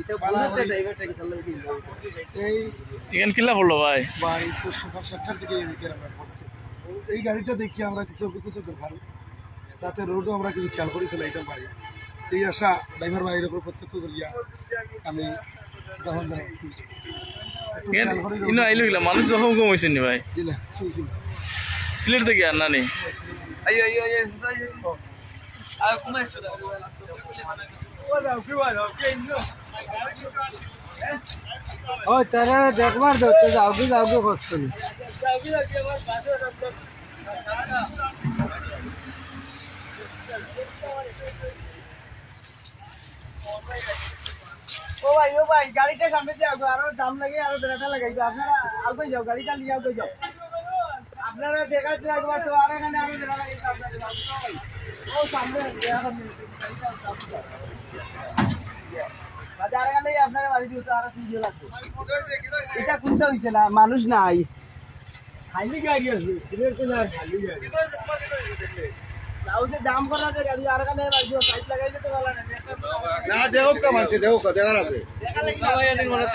এটা ভাই? দিকে এই গাড়িটা দেখি আমরা কিছু অভিজ্ঞতা দরকার। তাতে রোডও আমরা কিছু খেয়াল করি চালাইতে পারি এই আশা ড্রাইভার ভাইয়ের উপর প্রত্যক্ষ করিয়া আমি তখন ইনো আইলো গিলা মানুষ যখন কম হয়েছে নি ভাই। সিলেট থেকে আর নানি? ওই তারা দেখবার দাও তো যাওগে যাওগে খোঁজ করি। ও ভাই ও ভাই, গাড়িটা সামনে দিয়ে আসো আরও দাম লাগে আরও বেড়াটা লাগাইছো। আপনারা আগে যাও গাড়িটা নিয়ে আগে যাও। আপনারা দেখাচ্ছে একবার তো, আর এখানে আরও বেড়া লাগাইছো আপনাদের ও, সামনে মানুষ নাই। খালি গাড়ি আছে। না দেও কা মানছে দেও কা আছে দেখা না